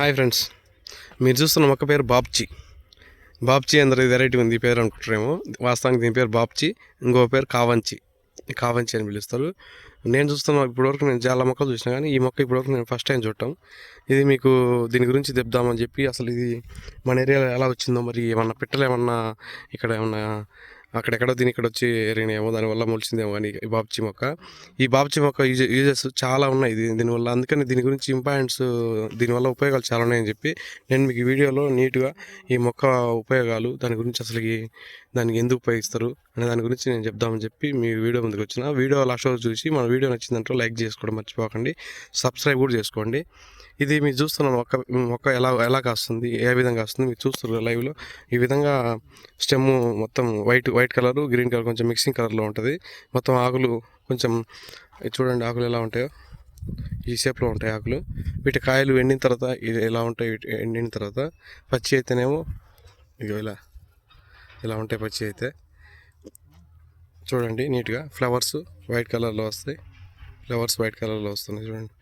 Hi friends. మీరు చూస్తున్న మొక్క పేరు బాబ్చి బాబ్చి అందరూ వెరైటీ ఉంది ఈ పేరు అనుకుంటారేమో. వాస్తవానికి దీని పేరు బాబ్చి ఇంకో పేరు కావంచి. కావంచి అని పిలుస్తారు. నేను చూస్తున్న ఇప్పటివరకు నేను చాలా మొక్కలు చూసినా కానీ ఈ మొక్క ఇప్పటివరకు నేను ఫస్ట్ టైం చూడటం. ఇది మీకు దీని గురించి చెప్దామని చెప్పి అసలు ఇది మన ఏరియాలో ఎలా వచ్చిందో మరి ఏమన్నా పిట్టలు ఏమన్నా ఇక్కడ ఏమన్నా అక్కడెక్కడో దీని ఇక్కడ వచ్చి ఎరిగినాయేమో దానివల్ల మొలిచిందేమో కానీ ఈ బాబ్చి మొక్క ఈ బాబ్చి మొక్క యూజ్ యూజెస్ చాలా ఉన్నాయి ఇది దీనివల్ల అందుకని దీని గురించి ఇంపార్టెంట్స్ దీనివల్ల ఉపయోగాలు చాలా ఉన్నాయని చెప్పి నేను మీకు ఈ వీడియోలో నీట్గా ఈ మొక్క ఉపయోగాలు దాని గురించి అసలు దానికి ఎందుకు ఉపయోగిస్తారు అనే దాని గురించి నేను చెప్దామని చెప్పి మీ వీడియో ముందుకు వచ్చిన. వీడియో లాస్ట్ వరకు చూసి మన వీడియో నచ్చిందంటే లైక్ చేసుకోవడం మర్చిపోకండి. సబ్స్క్రైబ్ కూడా చేసుకోండి. ఇది మీరు చూస్తున్న మొక్క మొక్క ఎలా ఎలా కాస్తుంది ఏ విధంగా వస్తుంది మీరు చూస్తున్నారు లైవ్లో ఈ విధంగా స్టెమ్ మొత్తం white white colour green colour కొంచెం మిక్సింగ్ కలర్లో ఉంటుంది. మొత్తం ఆకులు కొంచెం చూడండి ఆకులు ఎలా ఉంటాయో. ఈ షేప్లో ఉంటాయి ఆకులు. వీటి కాయలు ఎండిన తర్వాత ఇది ఎలా ఉంటాయి? ఎండిన తర్వాత పచ్చి అయితేనేమో ఇది ఇలా ఇలా ఉంటాయి పచ్చి అయితే. చూడండి నీట్గా ఫ్లవర్స్ వైట్ కలర్లో వస్తాయి. ఫ్లవర్స్ వైట్ కలర్లో వస్తున్నాయి చూడండి.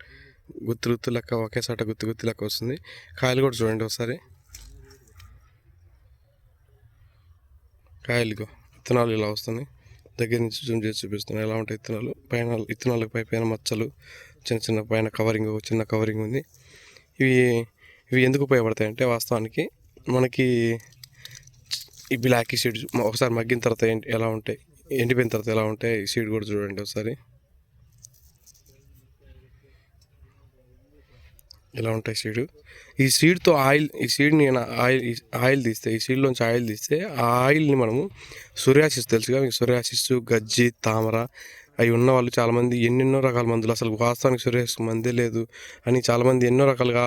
గుత్తు గుత్తు లెక్క ఒకేసాట గుత్తు గుత్తు లెక్క వస్తుంది. కాయలు కూడా చూడండి ఒకసారి. కాయలు విత్తనాలు ఇలా వస్తుంది దగ్గర నుంచి జూమ్ చేసి చూపిస్తున్నాయి ఎలా ఉంటాయి విత్తనాలు పైన విత్తనాలకు పై పైన మచ్చలు చిన్న చిన్న పైన కవరింగ్ చిన్న కవరింగ్ ఉంది. ఇవి ఇవి ఎందుకు ఉపయోగపడతాయి అంటే వాస్తవానికి మనకి ఈ బ్లాక్ సీడ్ ఒకసారి మగ్గిన తర్వాత ఎలా ఉంటాయి? ఎండిపోయిన తర్వాత ఎలా ఉంటాయి? ఈ సీడ్ కూడా చూడండి ఒకసారి. ఇలా ఉంటాయి సీడ్? ఈ సీడ్తో ఆయిల్ ఈ సీడ్ని ఆయిల్ ఆయిల్ తీస్తే ఈ సీడ్లోంచి ఆయిల్ తీస్తే ఆ ఆయిల్ని మనము సూర్యాసిస్ తెలుసుగా? మీకు సూర్యాసిస్ గజ్జి తామర అవి ఉన్న వాళ్ళు చాలామంది ఎన్నెన్నో రకాల మందులు అసలు వాస్తవానికి సూర్యాసిస్ మందే లేదు అని చాలామంది ఎన్నో రకాలుగా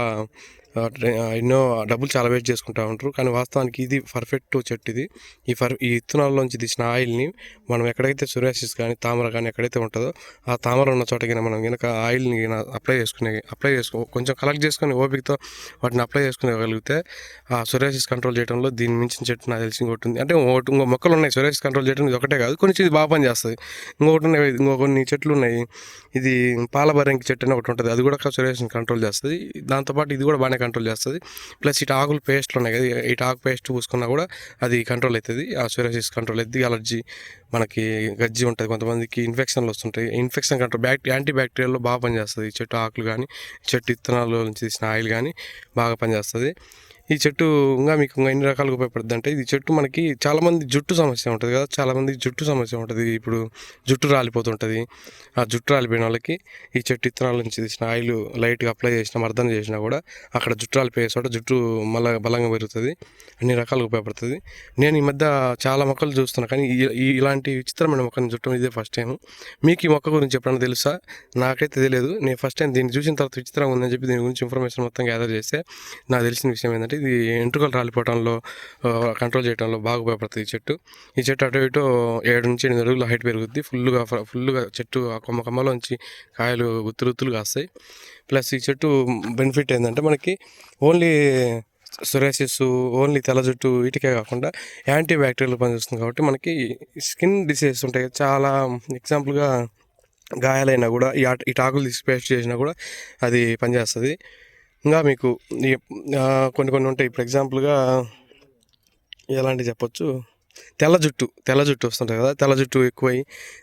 ఎన్నో డబ్బులు చాలా వేస్ట్ చేసుకుంటూ ఉంటారు. కానీ వాస్తవానికి ఇది పర్ఫెక్ట్ చెట్టు ఇది. ఈ ఫర్ ఈ విత్తనాల్లోంచి తీసిన ఆయిల్ని మనం ఎక్కడైతే సురేషిస్ కానీ తామర కానీ ఎక్కడైతే ఉంటుందో ఆ తామర ఉన్న చోట కింద మనం కనుక ఆయిల్ని అప్లై చేసుకునే అప్లై చేసుకో కొంచెం కలెక్ట్ చేసుకొని ఓపికతో వాటిని అప్లై చేసుకునేగలిగితే ఆ సూర్యాసిస్ కంట్రోల్ చేయడంలో దీని మించిన చెట్టు నాకు తెలిసి ఇంకోటి ఉంది. అంటే ఇంకోటి ఇంకో మొక్కలు ఉన్నాయి. సురేష్ కంట్రోల్ చేయడం ఇది ఒకటే కాదు. కొంచెం ఇది బాగా పని చేస్తుంది ఇంకొకటి ఉన్నాయి. ఇంకో కొన్ని చెట్లు ఉన్నాయి. ఇది పాలబరంకి చెట్టు అని ఒకటి ఉంటుంది. అది కూడా సూర్యాసిస్ కంట్రోల్ చేస్తుంది. దాంతోపాటు ఇది కూడా బాగానే కంట్రోల్ చేస్తుంది. ప్లస్ ఇటు ఆకులు పేస్ట్లు ఉన్నాయి కదా ఇటు ఆకు పేస్ట్ పూసుకున్నా కూడా అది కంట్రోల్ అవుతుంది ఆ సూర్యాసిస్ కంట్రోల్ అవుతుంది అలర్జీ మనకి గజ్జి ఉంటుంది. కొంతమందికి ఇన్ఫెక్షన్లు వస్తుంటాయి. ఇన్ఫెక్షన్ కంట్రోల్ బ్యాక్ యాంటీ బ్యాక్టీరియల్లో బాగా పనిచేస్తుంది. ఈ చెట్టు ఆకులు కానీ చెట్టు విత్తనాల నుంచి తీసిన ఆయిల్ కానీ బాగా పనిచేస్తుంది. ఈ చెట్టు ఇంకా మీకు ఇంకా ఎన్ని రకాలుగా ఉపయోగపడుతుంది అంటే ఇది చెట్టు మనకి చాలామంది జుట్టు సమస్య ఉంటుంది కదా చాలామంది జుట్టు సమస్య ఉంటుంది. ఇప్పుడు జుట్టు రాలిపోతుంటుంది. ఆ జుట్టు రాలిపోయిన వాళ్ళకి ఈ చెట్టు విత్తనాల నుంచి తీసిన ఆయిల్ లైట్గా అప్లై చేసిన మర్దన చేసినా కూడా అక్కడ జుట్టు రాలిపోయే చోట జుట్టు మళ్ళీ బలంగా పెరుగుతుంది. అన్ని రకాలుగా ఉపయోగపడుతుంది. నేను ఈ మధ్య చాలా మొక్కలు చూస్తున్నా కానీ ఇలాంటి విచిత్రమైన మొక్కని చుట్టం ఇదే ఫస్ట్ టైం మీకు ఈ మొక్క గురించి ఎప్పుడైనా తెలుసా? నాకైతే తెలియదు. నేను ఫస్ట్ టైం దీన్ని చూసిన తర్వాత విచిత్రంగా ఉందని చెప్పి దీని గురించి ఇన్ఫర్మేషన్ మొత్తం గ్యాదర్ చేస్తే నాకు తెలిసిన విషయం ఏంటంటే ఇది ఎంట్రుకలు రాలిపోవడంలో కంట్రోల్ చేయడంలో బాగా ఉపయోగపడుతుంది ఈ చెట్టు. ఈ చెట్టు అటు ఇటు ఏడు నుంచి ఎనిమిది అడుగుల హైట్ పెరుగుద్ది. ఫుల్గా ఫుల్గా చెట్టు ఆ కొమ్మ కొమ్మలోంచి కాయలు గుత్తులు గుత్తులు కాస్తాయి. ప్లస్ ఈ చెట్టు బెనిఫిట్ ఏంటంటే మనకి ఓన్లీ సొరాసిస్ ఓన్లీ తెల్ల జుట్టు వీటికే కాకుండా యాంటీ బ్యాక్టీరియల్ పనిచేస్తుంది కాబట్టి మనకి స్కిన్ డిసీజెస్ ఉంటాయి. చాలా ఎగ్జాంపుల్గా గాయాలైనా కూడా ఈ ఆట ఈ టాకులు తీసి పేస్ట్ చేసినా కూడా అది పనిచేస్తుంది. ఇంకా మీకు ఈ, కొన్ని కొన్ని ఉంటాయి. ఇప్పుడు ఎగ్జాంపుల్గా ఎలాంటివి చెప్పొచ్చు? తెల్ల జుట్టు తెల్ల జుట్టు వస్తుంటాయి కదా తెల్ల జుట్టు ఎక్కువై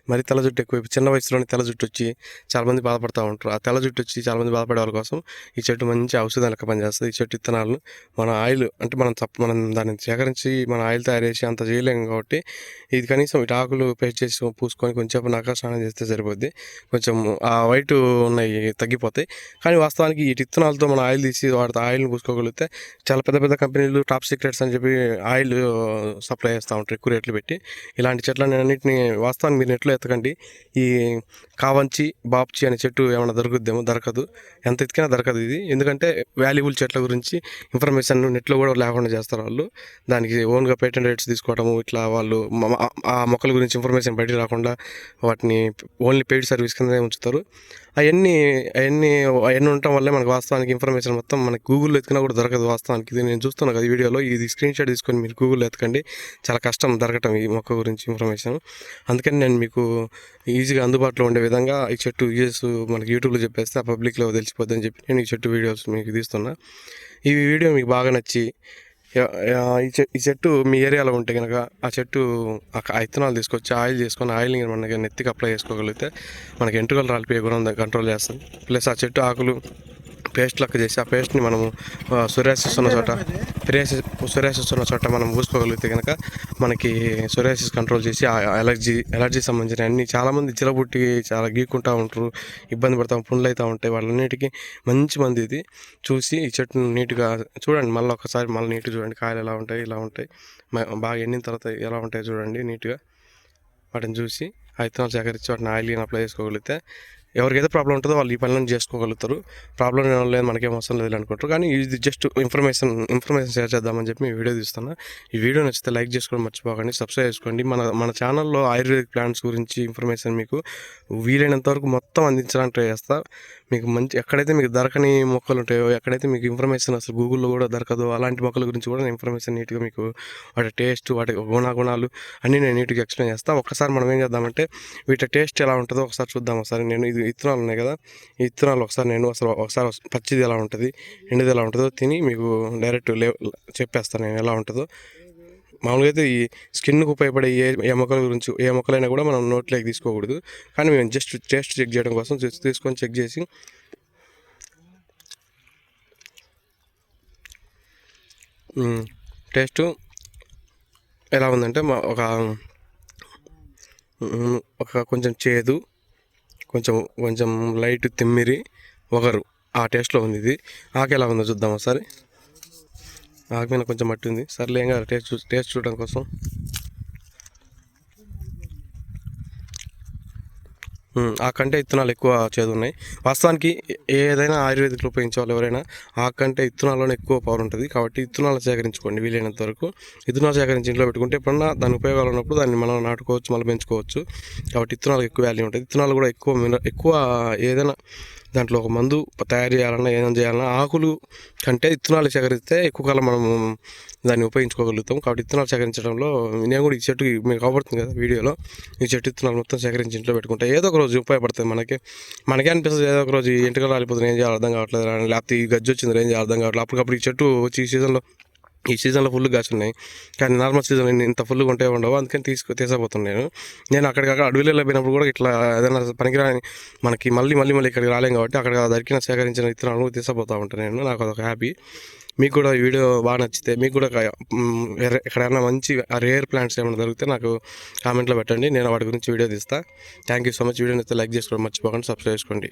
మరి తెల్ల జుట్టు ఎక్కువైపు చిన్న వయసులోనే తెల్ల జుట్టు వచ్చి చాలామంది బాధపడుతూ ఉంటారు. ఆ తెల్ల జుట్టు వచ్చి చాలామంది బాధపడే వాళ్ళ కోసం ఈ చెట్టు మంచి ఔషధం లెక్క పనిచేస్తుంది. ఈ చెట్టు విత్తనాలను మన ఆయిల్ అంటే మనం తప్ప మనం దాన్ని సేకరించి మన ఆయిల్ తయారు చేసి అంత చేయలేము కాబట్టి ఇది కనీసం ఇటు ఆకులు పేస్ట్ చేసి పూసుకొని కొంచెం నక్క స్నానం చేస్తే సరిపోద్ది. కొంచెం ఆ వైట్ ఉన్నాయి తగ్గిపోతాయి. కానీ వాస్తవానికి ఈ విత్తనాలతో మన ఆయిల్ తీసి వాటితో ఆయిల్ని పూసుకోగలిగితే చాలా పెద్ద పెద్ద కంపెనీలు టాప్ సీక్రెట్స్ అని చెప్పి ఆయిల్ సప్లై చేస్తూ ఉంటారు ఎక్కువ రేట్లు పెట్టి. ఇలాంటి చెట్లని అన్నింటిని వాస్తవానికి మీరు నెట్లో ఎత్తకండి. ఈ కావంచి బాప్చి అనే చెట్టు ఏమైనా దొరుకుద్దేమో? దొరకదు. ఎంత ఎత్తికినా దొరకదు ఇది. ఎందుకంటే వాల్యుబుల్ చెట్ల గురించి ఇన్ఫర్మేషన్ నెట్లో కూడా లేకుండా చేస్తారు వాళ్ళు. దానికి ఓన్గా పేటెంట్ రేట్స్ తీసుకోవడము ఇట్లా వాళ్ళు ఆ మొక్కల గురించి ఇన్ఫర్మేషన్ బయట రాకుండా వాటిని ఓన్లీ పెయిడ్ సర్వీస్ కింద ఉంచుతారు. అవన్నీ అవన్నీ అవన్నీ ఉండటం వల్లే మనకు వాస్తవానికి ఇన్ఫర్మేషన్ మొత్తం మనకి గూగుల్లో ఎత్తుకున్నా కూడా దొరకదు వాస్తవానికి. ఇది నేను చూస్తున్నాను కదా ఈ వీడియోలో. ఇది స్క్రీన్ షాట్ తీసుకొని మీరు గూగుల్లో ఎత్తుకండి. చాలా కష్టం దొరకటం ఈ మొక్క గురించి ఇన్ఫర్మేషన్ అందుకని నేను మీకు ఈజీగా అందుబాటులో ఉండే విధంగా ఈ చెట్టు యూజెస్ మనకి యూట్యూబ్లో చెప్పేస్తే ఆ పబ్లిక్లో తెలిసిపోద్దని చెప్పి నేను ఈ చెట్టు వీడియోస్ మీకు తీస్తున్నా. ఈ వీడియో మీకు బాగా నచ్చి ఈ చె- ఈ చెట్టు మీ ఏరియాలో ఉంటే కనుక ఆ చెట్టు ఆ ఇత్తనాలు తీసుకొచ్చి ఆయిల్ చేసుకొని ఆయిల్ని మనకి నెత్తికి అప్లై చేసుకోగలిగితే మనకి ఎంటుకలు రాలిపోయే గుణం కంట్రోల్ చేస్తుంది. ప్లస్ ఆ చెట్టు ఆకులు పేస్ట్ లెక్క చేసి ఆ పేస్ట్ని మనము సూర్యాసిస్ ఉన్న చోట సూర్యాసిస్ సూర్యాసిస్ ఉన్న చోట మనం పూసుకోగలిగితే కనుక మనకి సూర్యాసిస్ కంట్రోల్ చేసి ఆ ఎలర్జీ ఎలర్జీ సంబంధించిన అన్ని చాలామంది చిరబుట్టి చాలా గీక్కుంటూ ఉంటారు ఇబ్బంది పడతాం పుండ్లు అవుతూ ఉంటాయి వాళ్ళన్నిటికీ మంచి మంది ఇది. చూసి ఈ చెట్టును నీట్గా చూడండి మళ్ళీ ఒకసారి మళ్ళీ నీట్గా చూడండి కాయలు ఎలా ఉంటాయి ఇలా ఉంటాయి బాగా ఎండిన తర్వాత ఎలా ఉంటాయి చూడండి నీట్గా. వాటిని చూసి ఆ విత్తనాలు సేకరించి వాటిని ఆయిల్ అప్లై చేసుకోగలిగితే ఎవరికి ఏదో ప్రాబ్లం ఉంటుందో వాళ్ళు ఈ పనులను చేసుకోగలుగుతారు. ప్రాబ్లం లేదు మనకేం అవసరం లేదు అనుకుంటారు. కానీ ఇది జస్ట్ ఇన్ఫర్మేషన్ ఇన్ఫర్మేషన్ షేర్ చేద్దామని చెప్పి మీ వీడియో తీస్తున్నా. ఈ వీడియో నచ్చితే లైక్ చేసుకోవడం మర్చిపోకండి సబ్స్క్రైబ్ చేసుకోండి. మన మన ఛానల్లో ఆయుర్వేదిక్ ప్లాంట్స్ గురించి ఇన్ఫర్మేషన్ మీకు వీలైనంత వరకు మొత్తం అందించడానికి ట్రై చేస్తా. మీకు మంచి ఎక్కడైతే మీకు దొరకని మొక్కలు ఉంటాయో ఎక్కడైతే మీకు ఇన్ఫర్మేషన్ అసలు గూగుల్లో కూడా దొరకదు అలాంటి మొక్కల గురించి కూడా నేను ఇన్ఫర్మేషన్ నీట్గా మీకు వాటి టేస్ట్ వాటి గుణాగుణాలు అన్నీ నేను నీట్గా ఎక్స్ప్లెయిన్ చేస్తాను ఒక్కసారి మనం ఏం చేద్దామంటే వీటి టేస్ట్ ఎలా ఉంటుందో ఒకసారి చూద్దాం ఒకసారి. నేను ఇది విత్తనాలు ఉన్నాయి కదా ఈ విత్తనాలు ఒకసారి నేను అసలు ఒకసారి పచ్చిది ఎలా ఉంటుంది ఎండిది ఎలా ఉంటుందో తిని మీకు డైరెక్ట్ లే చెప్పేస్తాను నేను ఎలా ఉంటుందో. మామూలుగా అయితే ఈ స్కిన్కి ఉపయోగపడే ఏ ఏ మొక్కల గురించి ఏ మొక్కలైనా కూడా మనం నోట్లోకి తీసుకోకూడదు. కానీ మేము జస్ట్ టేస్ట్ చెక్ చేయడం కోసం తీసుకొని చెక్ చేసి టేస్ట్ ఎలా ఉందంటే మా ఒక ఒక కొంచెం చేదు కొంచెం కొంచెం లైట్ తిమ్మిరి ఒకరు ఆ టేస్ట్లో ఉంది ఇది. ఆకు ఎలా ఉందో చూద్దాం ఒకసారి. ఆకు మీద కొంచెం మట్టి ఉంది. సర్లే కాదు. టేస్ట్ టేస్ట్ చూడడం కోసం. ఆకంటే ఆ కంటే ఇత్తనాలు ఎక్కువ చేదు ఉన్నాయి. వాస్తవానికి ఏదైనా ఆయుర్వేదిక్లో ఉపయోగించాలి ఎవరైనా ఆ కంటే ఇత్తనాల్లోనే ఎక్కువ పవర్ ఉంటుంది. కాబట్టి ఇత్తనాలు సేకరించుకోండి వీలైనంత వరకు. ఇత్తనాలు సేకరించి ఇంట్లో పెట్టుకుంటే ఎప్పుడన్నా దాని ఉపయోగాలు ఉన్నప్పుడు దాన్ని మనం నాటుకోవచ్చు మళ్ళీ పెంచుకోవచ్చు. కాబట్టి ఇత్తనాలకు ఎక్కువ వాల్యూ ఉంటుంది. ఇత్తనాలు కూడా ఎక్కువ ఎక్కువ ఏదైనా దాంట్లో ఒక మందు తయారు చేయాలన్నా ఏదైనా చేయాలన్నా ఆకులు కంటే ఇత్తనాలు సేకరిస్తే ఎక్కువ కాలం మనం దాన్ని ఉపయోగించుకోగలుగుతాం. కాబట్టి ఇత్తనాలు సేకరించడంలో నేను కూడా ఈ చెట్టుకి మీకు కాబడుతుంది కదా వీడియోలో. ఈ చెట్టు ఇత్తనాలు మొత్తం సేకరించి ఇంట్లో పెట్టుకుంటే ఏదో ఒక రోజు ఉపయోగపడుతుంది మనకి. మనకే అనిపిస్తుంది ఏదో ఒక రోజు ఈ రాలిపోతుంది ఏం చేయాలి అర్థం కావట్లేదు లేకపోతే ఈ గజ్జి వచ్చింది ఏం చేయాలి అర్థం కావట్లేదు. అప్పటికప్పుడు ఈ చెట్టు వచ్చి ఈ సీజన్లో ఈ సీజన్లో ఫుల్ కాసి ఉన్నాయి కానీ నార్మల్ సీజన్ ఇంత ఫుల్గా ఉంటే ఉండవు. అందుకని తీసుకు తీసపోతున్నాను నేను. అక్కడికి అక్కడ అడవిలో పోయినప్పుడు కూడా ఇట్లా ఏదైనా పనికిరాని మనకి మళ్ళీ మళ్ళీ మళ్ళీ ఇక్కడికి రాలేం కాబట్టి అక్కడ దొరికిన సేకరించిన విత్తనాలు కూడా తీసపోతూ ఉంటాను నేను. నాకు అదొక హ్యాపీ. మీకు కూడా ఈ వీడియో బాగా నచ్చితే మీకు కూడా ఎక్కడైనా మంచి రేర్ ప్లాంట్స్ ఏమైనా దొరికితే నాకు కామెంట్లో పెట్టండి. నేను వాటి గురించి వీడియో తీస్తాను thank you so much. Video నచ్చితే లైక్ చేసుకోవడం మర్చిపోకండి. సబ్స్క్రైబ్ చేసుకోండి.